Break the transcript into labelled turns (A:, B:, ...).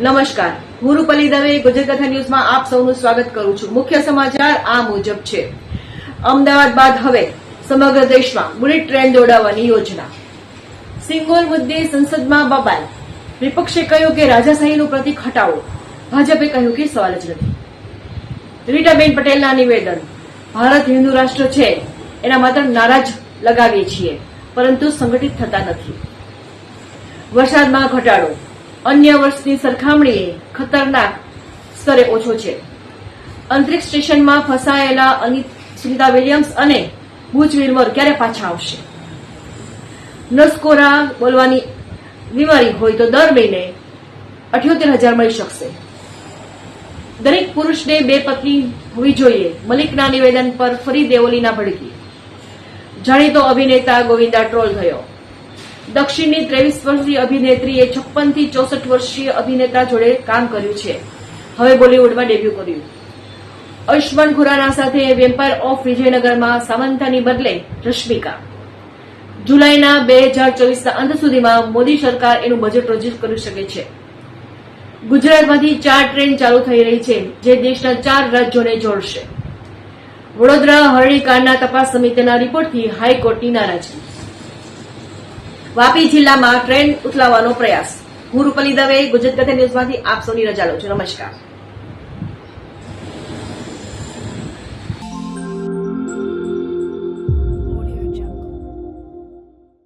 A: નમસ્કાર. હું રૂપલી દવે, ગુજરાત કથા ન્યૂઝમાં આપ સૌનું સ્વાગત કરું છું. મુખ્ય સમાચાર આ મુજબ છે. અમદાવાદ બાદ હવે સમગ્ર દેશમાં બુલેટ ટ્રેન દોડાવવાની યોજના. સિંગોલ મુદ્દે સંસદમાં બબાલ. વિપક્ષે કહ્યું કે રાજાશાહીનું પ્રતિક હટાવો. ભાજપે કહ્યું કે સવાલ જ નથી. રીટાબેન પટેલના નિવેદન. ભારત હિન્દુ રાષ્ટ્ર છે. એના માત્ર નારા જ લગાવીએ છીએ. પરંતુ સંગઠિત થતા નથી. વરસાદમાં ઘટાડો. અન્ય વર્ષની સરખામણીએ ખતરનાક સ્તરે ઓછો છે. અંતરિક્ષ સ્ટેશનમાં ફસાયેલા અનિત સુનિતા વિલિયમ્સ અને બુચ વિલ્મર ક્યારે પાછા આવશે? નસકોરા બોલવાની બીમારી હોય તો દર મહિને અઠ્યોતેર હજાર મળી શકશે. દરેક પુરુષને બે પત્ની હોવી જોઈએ. મલિકના નિવેદન પર ફરી દેવોલીના ભડકી. જાણીતો અભિનેતા ગોવિંદા ટ્રોલ થયો. દક્ષિણની ત્રેવીસ વર્ષીય અભિનેત્રીએ છપ્પનથી ચોસઠ વર્ષીય અભિનેતા જોડે કામ કર્યું છે. હવે બોલિવૂડમાં ડેબ્યુ કર્યું. આયુષ્માન ખુરાના સાથે વેમ્પાયર ઓફ વિજયનગરમાં સામંતાની બદલે રશ્મિકા. જુલાઈના બે હજાર ચોવીસના અંત સુધીમાં મોદી સરકાર એનું બજેટ રજૂ કરી શકે છે. ગુજરાતમાંથી ચાર ટ્રેન ચાલુ થઈ રહી છે, જે દેશના ચાર રાજ્યોને જોડશે. વડોદરા હરણીકાંડના તપાસ સમિતિના રિપોર્ટથી હાઈકોર્ટની નારાજગી વાપી જિલ્લામાં ટ્રેન ઉથલાવવાનો પ્રયાસ. હું રૂપલી દવે, ગુજરાત કથા ન્યૂઝમાંથી આપ સૌની રજા લઉં છું. નમસ્કાર.